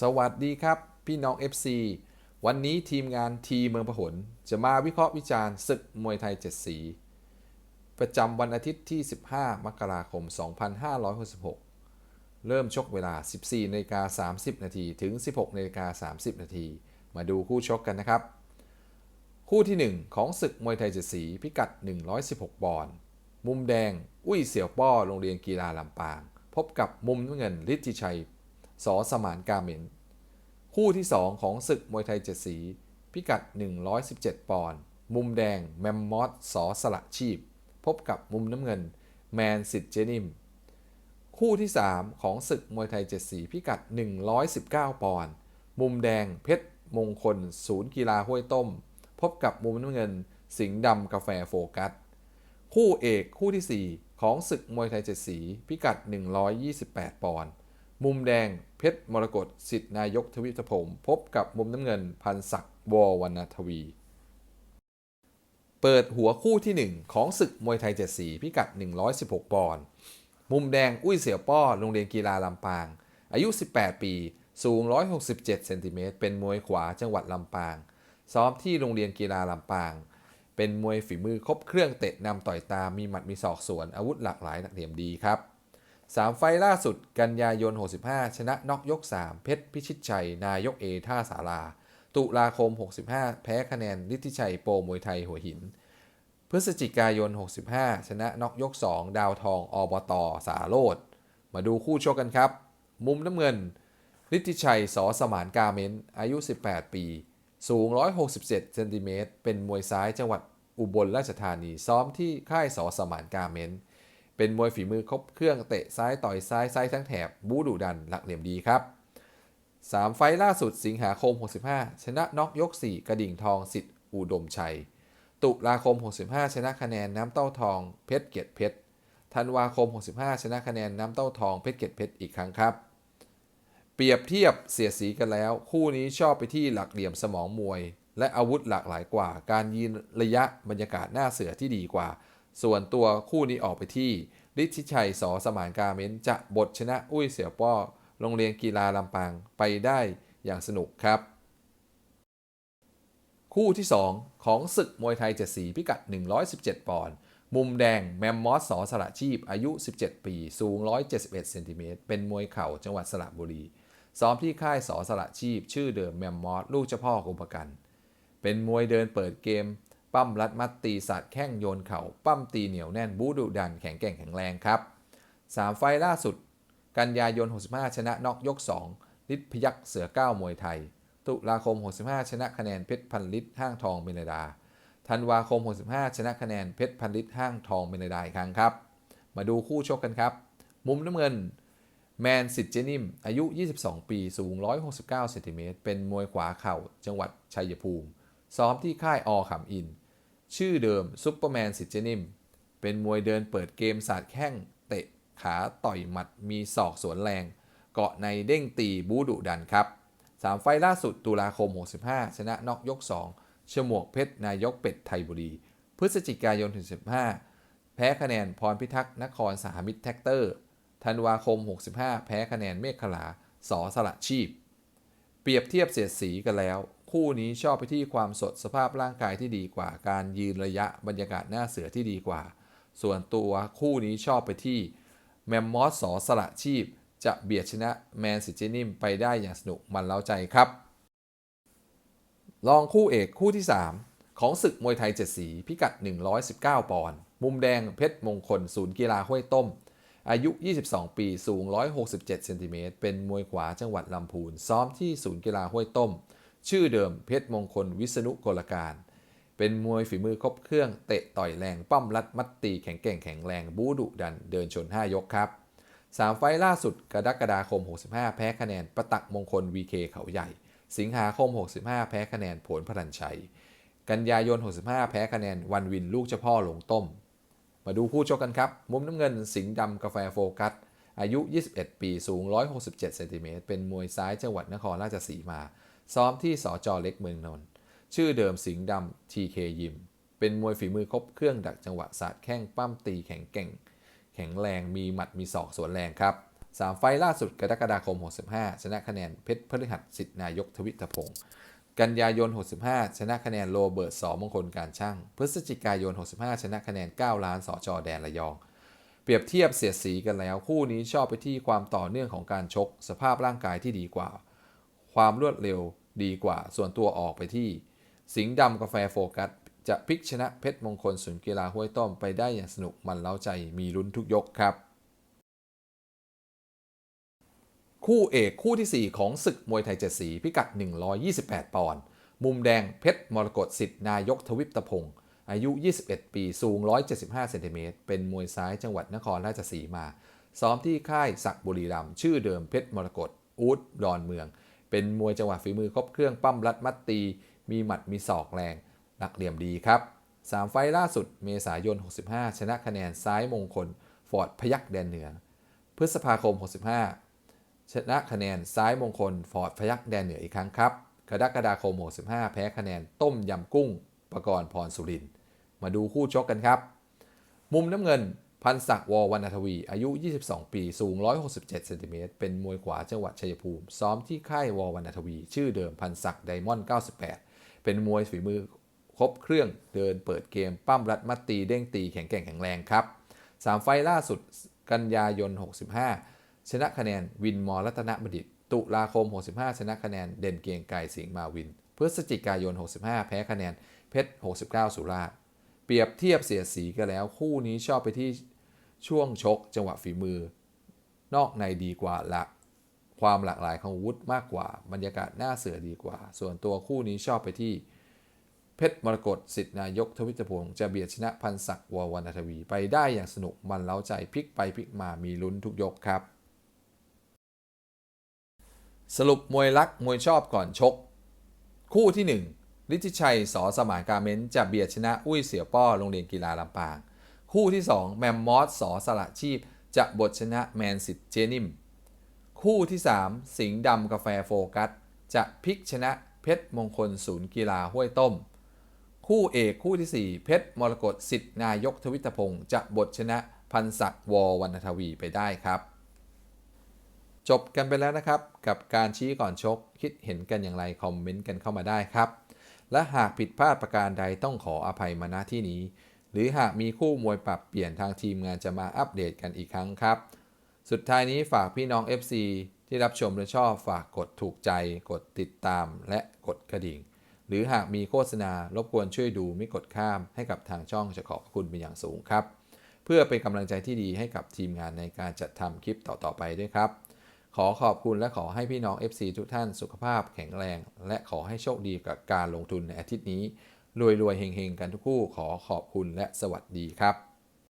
สวัสดีครับ พี่น้อง FC วันนี้ทีมงานทีเมืองพหลจะมาวิเคราะห์วิจารณ์ศึกมวยไทย 7 สี ประจำวันอาทิตย์ที่ 15 มกราคม 2566 เริ่มชกเวลา 14นาฬิกา30 นาทีถึง 16นาฬิกา30 นาทีมาดูคู่ชกกันนะครับ คู่ที่ 1 ของศึกมวยไทยเจ็ดสี พิกัด 116 ปอนด์มุมแดง อุ้ยเสี่ยวป้อโรงเรียนกีฬาลำปาง พบกับมุมน้ำเงินฤทธิชัย สอสมานกาเมนคู่ที่ 2 ของศึกมวยไทยเจ็ดสี พิกัด 117 ปอนด์มุมแดง แมมมอสสอสละชีพ พบกับมุมน้ำเงิน แมนสิทธิ์เจนิม คู่ที่ 3 ของศึกมวยไทยเจ็ดสี พิกัด 119 ปอนด์มุมแดงเพชรมงคล ศูนย์กีฬาห้วยต้ม พบกับมุมน้ำเงิน สิงห์ดำกาแฟโฟกัส คู่เอกคู่ที่ 4 ของศึกมวยไทยเจ็ดสี พิกัด 128 ปอนด์ มุมแดงเพชรมรกตสิทธินายกทวิตพงศ์พบกับมุมน้ำเงินพันศักดิ์ววรรณทวี เปิดหัวคู่ที่ 1 ของศึกมวยไทยเจ็ดสีพิกัด 116 ปอนด์มุมแดงอุ้ยเสี่ยวป้อโรงเรียนกีฬาลำปาง อายุ 18 ปี สูง 167 เซนติเมตรเป็นมวยขวาจังหวัดลำปาง ซ้อมที่โรงเรียนกีฬาลำปาง เป็นมวยฝีมือครบเครื่องเตะนำต่อยตามมีหมัดมีศอกสวนอาวุธหลากหลายหนักเหลี่ยมดีครับ 3 ไฟล่าสุด กันยายน 65 ชนะน็อกยก 3 เพชรพิชิตชัย นายกเอท่าสารา ตุลาคม 65 แพ้คะแนนฤทธิชัยโปมวยไทยหัวหิน พฤศจิกายน 65 ชนะน็อกยก 2 ดาวทองอบตสาโรดมาดูคู่ชกกันครับ มุมน้ำเงินฤทธิชัยสอสมานกาเมนอายุ 18 ปี สูง 167 เซนติเมตรเป็นมวยซ้ายจังหวัดอุบลราชธานีซ้อมที่ค่ายสอสมานกาเมน เป็นมวยฝีมือครบเครื่องเตะซ้ายต่อยซ้ายซ้ายทั้งแถบ บูดุดันหลักเหลี่ยมดีครับ 3 ไฟล่าสุดสิงหาคม 65 ชนะน็อกยก 4 กระดิ่งทองสิทธิ์อุดมชัย ตุลาคม 65 ชนะคะแนนน้ำเต้าทองเพชรเกียรติเพชรธันวาคม 65 ชนะคะแนนน้ำเต้าทองเพชรเกียรติเพชรอีกครั้งครับ เปรียบเทียบเสียสีกันแล้ว คู่นี้ชอบไปที่หลักเหลี่ยมสมองมวย และอาวุธหลากหลายกว่า การยืนระยะบรรยากาศหน้าเสือที่ดีกว่า ส่วนตัวคู่นี้ออกไปที่ฤทธิชัยสอสมานกาเมนจะบทชนะอุ้ยเสี่ยวป้อโรงเรียนกีฬาลำปางไปได้อย่างสนุกครับ คู่ที่ 2 ของศึกมวยไทยเจ็ดสีพิกัด 117 ปอนด์มุมแดงแมมมอสสอสระชีพ อายุ 17 ปี สูง 171เซนติเมตรเป็นมวยเข่าจังหวัดสระบุรี ซ้อมที่ค่ายสอสระชีพ ชื่อเดิมแมมมอสลูกเจ้าพ่อกุมภกัน เป็นมวยเดินเปิดเกม ปั้มรัดมัดตีสัตว์แข้งโยนเข่าปั้มตีเหนียวแน่นบูดุดันแข็งแกร่งแข็งแรงครับ 3 ไฟล์ล่าสุด กันยายน 65 ชนะน็อกยก2ฤทธิพยักษ์เสือก้ามวยไทย ตุลาคม 65 ชนะคะแนนเพชรพันลิตห้างทองเมนดาธันวาคม 65 ชนะคะแนนเพชรพันลิตห้างทองเมนดาอีกครั้งครับ มาดูคู่ชกกันครับ มุมน้ำเงินแมนสิทธิ์เจนิม อายุ 22 ปี สูง 169 เซนติเมตร เป็นมวยขวาเข่า จังหวัดชัยภูมิ ซ้อมที่ค่ายอขำอิน ชื่อเดิมซุปเปอร์แมนสิจนิม เป็นมวยเดินเปิดเกมสาดแข้ง เตะขาต่อยหมัดมีศอกสวนแรง เกาะในเด้งตีบูดุดันครับ 3 ไฟล์ล่าสุดตุลาคม 65 ชนะนอกยก2ฉมวกเพชรนายกเป็ดไทยบุรี พฤศจิกายนถึง15 แพ้คะแนนพรพิทักษ์นครสหมิตรแท็กเตอร์ธันวาคม 65 แพ้คะแนนเมฆขลาสอสละชีพ เปรียบเทียบเสียดสีกันแล้ว คู่นี้ชอบไปที่ความสดสภาพร่างกายที่ดีกว่า การยืนระยะบรรยากาศหน้าเสือที่ดีกว่า ส่วนตัวคู่นี้ชอบไปที่แมมมอสสอสละชีพ จะเบียดชนะแมนซิเจนิมไปได้อย่างสนุกมันเล้าใจครับ ลองคู่เอกคู่ที่ 3 ของศึกมวยไทยเจ็ดสี พิกัด 119 ปอนด์มุมแดงเพชรมงคล ศูนย์กีฬาห้วยต้ม อายุ 22 ปี สูง 167 เซนติเมตรเป็นมวยขวาจังหวัดลำพูน ซ้อมที่ศูนย์กีฬาห้วยต้ม ชื่อเดิมเพชรมงคลวิษณุกลการ เป็นมวยฝีมือครบเครื่องเตะต่อยแรงปั้มรัดมัดตีแข็งแกร่งแข็งแรงบูดุดันเดินชน 5 ยกครับ 3 ไฟล่าสุดกรกฎาคม 65 แพ้คะแนนประตักมงคล VK เขาใหญ่ สิงหาคม 65 แพ้คะแนนผลพลันชัย กันยายน 65 แพ้คะแนนวันวินลูกเจ้าพ่อลงต้ม มาดูคู่ชกกันครับ มุมน้ำเงินสิงห์ดำกาแฟโฟกัสอายุ 21 ปี สูง 167 เซนติเมตร เป็นมวยซ้ายจังหวัดนครราชสีมา ซ้อมที่สจเล็กเมืองนนท์ชื่อเดิมสิงห์ดำ TK ยิม เป็นมวยฝีมือครบเครื่องดักจังหวะสาดแข้งปั้มตีแข็งแกร่ง แข็งแรงมีหมัดมีศอกสวนแรงครับ3ไฟล์ล่าสุดกรกฎาคม 65 ชนะคะแนนเพชรพฤหัสสิทธินายกทวิตพงศ์กันยายน 65 ชนะคะแนนโรเบิร์ตสอมงคลการช่าง พฤศจิกายน 65 ชนะคะแนน 9 ล้านสอจอแดนระยอง เปรียบเทียบเสียดสีกันแล้ว คู่นี้ชอบไปที่ความต่อเนื่องของการชก สภาพร่างกายที่ดีกว่า ความรวดเร็วดีกว่า ส่วนตัวออกไปที่ สิงห์ดำกาแฟโฟกัส จะพลิกชนะเพชรมงคลศูนย์กีฬาห้วยต้อมไปได้อย่างสนุกมันเล้าใจมีลุ้นทุกยกครับ คู่เอกคู่ที่ 4 ของศึกมวยไทยเจ็ดสีพิกัด 128 ปอนด์มุมแดงเพชรมรกตสิทธิ์นายกทวิปตะพงศ์อายุ 21 ปี สูง 175 เซนติเมตร เป็นมวยซ้ายจังหวัดนครราชสีมา ซ้อมที่ค่ายศักดิ์บุรีรัม ชื่อเดิมเพชรมรกตอูดดอนเมือง เป็นมวยจังหวะฝีมือครบเครื่องปั้มรัดมัดตี มีหมัดมีศอกแรงหลักเหลี่ยมดีครับ 3 ไฟล่าสุดเมษายน 65 ชนะคะแนนซ้ายมงคล ฟอร์ดพยักแดนเหนือ พฤษภาคม 65 ชนะคะแนนซ้ายมงคล ฟอร์ดพยักแดนเหนืออีกครั้งครับกรกฎาคม 65 แพ้คะแนนต้มยำกุ้งประกรณ์พรสุริน มาดูคู่ชกกันครับ มุมน้ำเงิน พันศักดิ์ววรรณทวี อายุ 22 ปี สูง 167 เซนติเมตร เป็นมวยขวาจังหวัดชัยภูมิ ซ้อมที่ค่ายววรรณทวี ชื่อเดิมพันศักดิ์ไดมอนด์ 98 เป็นมวยฝีมือครบเครื่อง เดินเปิดเกม ปั้มรัดมัดตี เด้งตี แข็งแกร่งแข็งแรงครับ 3 ไฟล่าสุด กันยายน 65 ชนะคะแนนวินมอรัตนบดิต ตุลาคม 65 ชนะคะแนนเด่นเกียงไกรสิงห์มาวิน พฤศจิกายน 65 แพ้คะแนนเพชร 69 สุราเปรียบเทียบเสียสีกันแล้วคู่นี้ชอบไปที่ ช่วงชกจังหวะฝีมือ นอกในดีกว่าหลัก ความหลากหลายของวุธมากกว่า บรรยากาศหน้าเสือดีกว่า ส่วนตัวคู่นี้ชอบไปที่ เพชรมรกตสิทธินายกทวิตพงศ์จะเบียดชนะพันศักดิ์ววรรณทวี ไปได้อย่างสนุกมันเล้าใจพลิกไปพลิกมามีลุ้นทุกยกครับ สรุปมวยรักมวยชอบก่อนชก คู่ที่ 1ฤทธิชัยสอสมานกาเมนจะเบียดชนะอุ้ยเสี่ยวป้อโรงเรียนกีฬาลำปาง คู่ที่ 2 แมมมอสสอสละชีพ จะบทชนะแมนสิทธิ์เจนิม คู่ที่ 3 สิงห์ดำกาแฟโฟกัส จะพลิกชนะเพชรมงคลศูนย์กีฬาห้วยต้ม คู่เอกคู่ที่ 4 เพชรมรกตสิทธิ์นายกทวิตพงศ์จะบทชนะพันศักดิ์ววรรณทวีไปได้ครับ จบกันไปแล้วนะครับ กับการชี้ก่อนชกคิดเห็นกันอย่างไรคอมเมนต์กันเข้ามาได้ครับ และหากผิดพลาดประการใดต้องขออภัยมาณที่นี้ หรือหากมีคู่มวยปรับเปลี่ยนทางทีมงานจะมาอัปเดตกันอีกครั้งครับ สุดท้ายนี้ฝากพี่น้อง FC ที่รับชมและชอบฝากกดถูกใจ กดติดตามและกดกระดิ่ง หรือหากมีโฆษณารบกวนช่วยดูไม่กดข้ามให้กับทางช่องจะขอบคุณเป็นอย่างสูงครับ เพื่อเป็นกำลังใจที่ดีให้กับทีมงานในการจัดทำคลิปต่อๆไปด้วยครับ ขอขอบคุณและขอให้พี่น้อง FC ทุกท่านสุขภาพแข็งแรง และขอให้โชคดีกับการลงทุนในอาทิตย์นี้ รวยๆเฮงๆ กันทุกคู่ขอขอบคุณและสวัสดีครับ